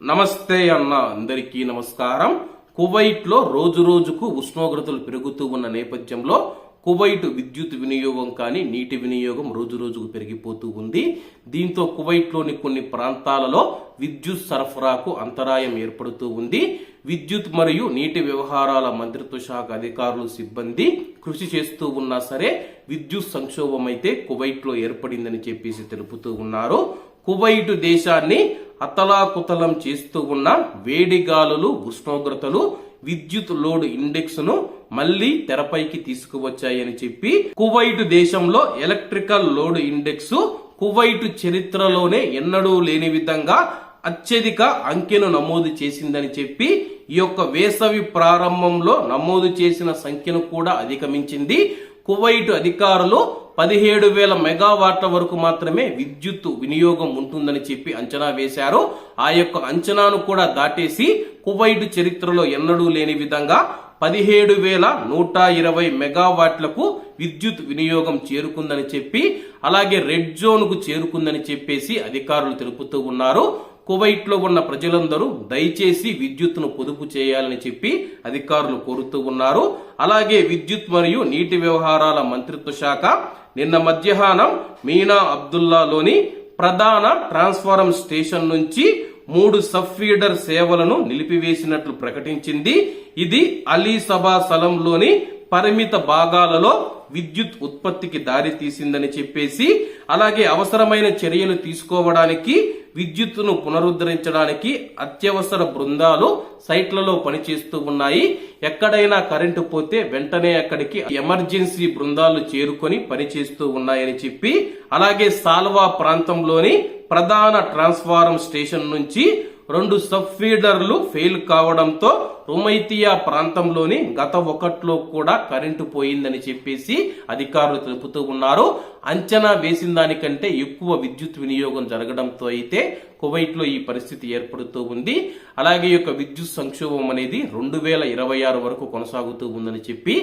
నమస్తే అన్న అందరికీ నమస్కారం. కువైట్లో రోజు రోజుకు ఉష్ణోగ్రతలు పెరుగుతూ ఉన్న నేపథ్యంలో కువైట్ విద్యుత్ వినియోగం కానీ నీటి వినియోగం రోజు రోజుకు పెరిగిపోతూ ఉంది. దీంతో కువైట్లోని కొన్ని ప్రాంతాలలో విద్యుత్ సరఫరాకు అంతరాయం ఏర్పడుతూ ఉంది. విద్యుత్ మరియు నీటి వ్యవహారాల మంత్రిత్వ శాఖ అధికారులు సిబ్బంది కృషి చేస్తూ ఉన్నా సరే విద్యుత్ సంక్షోభం అయితే కువైట్లో ఏర్పడిందని చెప్పేసి తెలుపుతూ ఉన్నారు. కువైటు దేశాన్ని అతలాకుతలం చేస్తూ ఉన్న వేడి గాలులు ఉష్ణోగ్రతలు విద్యుత్ లోడ్ ఇండెక్స్ను మళ్ళీ తెరపైకి తీసుకువచ్చాయని చెప్పి కువైట్ దేశంలో ఎలక్ట్రికల్ లోడ్ ఇండెక్స్ కువైట్ చరిత్రలోనే ఎన్నడూ లేని విధంగా అత్యధిక అంకెను నమోదు చేసిందని చెప్పి ఈ యొక్క వేసవి ప్రారంభంలో నమోదు చేసిన సంఖ్యను కూడా అధిగమించింది. కువైట్ అధికారులు పదిహేడు వేల మెగావాట్ల వరకు మాత్రమే విద్యుత్ వినియోగం ఉంటుందని చెప్పి అంచనా వేశారు. ఆ యొక్క అంచనాను కూడా దాటేసి కువైట్ చరిత్రలో ఎన్నడూ లేని విధంగా పదిహేడు వేల నూట ఇరవై మెగావాట్లకు విద్యుత్ వినియోగం చేరుకుందని చెప్పి అలాగే రెడ్ జోన్కు చేరుకుందని చెప్పేసి అధికారులు తెలుపుతూ ఉన్నారు. కువైట్లో ఉన్న ప్రజలందరూ దయచేసి విద్యుత్తును పొదుపు చేయాలని చెప్పి అధికారులు కోరుతూ ఉన్నారు. అలాగే విద్యుత్ మరియు నీటి వ్యవహారాల మంత్రిత్వ శాఖ నిన్న మధ్యాహ్నం మీనా అబ్దుల్లాలోని ప్రధాన ట్రాన్స్ఫారం స్టేషన్ నుంచి మూడు సబ్ ఫీడర్ సేవలను నిలిపివేసినట్లు ప్రకటించింది. ఇది అలీ సభా స్థలంలోని పరిమిత భాగాలలో విద్యుత్ ఉత్పత్తికి దారి తీసిందని చెప్పేసి అలాగే అవసరమైన చర్యలు తీసుకోవడానికి విద్యుత్తును పునరుద్ధరించడానికి అత్యవసర బృందాలు సైట్లలో పనిచేస్తూ ఉన్నాయి. ఎక్కడైనా కరెంటు పోతే వెంటనే అక్కడికి ఎమర్జెన్సీ బృందాలు చేరుకొని పనిచేస్తూ ఉన్నాయని చెప్పి అలాగే సాల్వా ప్రాంతంలోని ప్రధాన ట్రాన్స్ఫారం స్టేషన్ నుంచి రెండు సబ్ ఫీడర్లు ఫెయిల్ కావడంతో రుమైతియా ప్రాంతంలోని గత ఒకట్లో కూడా కరెంటు పోయిందని చెప్పేసి అధికారులు తెలుపుతూ ఉన్నారు. అంచనా వేసిన దానికంటే ఎక్కువ విద్యుత్ వినియోగం జరగడంతో అయితే కువైట్లో ఈ పరిస్థితి ఏర్పడుతూ ఉంది. అలాగే యొక్క విద్యుత్ సంక్షోభం అనేది రెండు వేల ఇరవై ఆరు వరకు కొనసాగుతూ ఉందని చెప్పి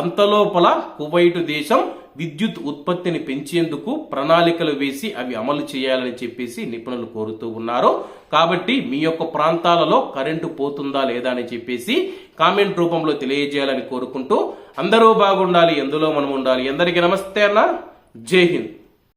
అంతలోపల కువైట్ దేశం విద్యుత్ ఉత్పత్తిని పెంచేందుకు ప్రణాళికలు వేసి అవి అమలు చేయాలని చెప్పేసి నిపుణులు కోరుతూ ఉన్నారు. కాబట్టి మీ యొక్క ప్రాంతాలలో కరెంటు పోతుందా లేదా అని చెప్పేసి కామెంట్ రూపంలో తెలియజేయాలని కోరుకుంటూ అందరూ బాగుండాలి ఎందులో మనం ఉండాలి. అందరికీ నమస్తే అన్న. జై హింద్.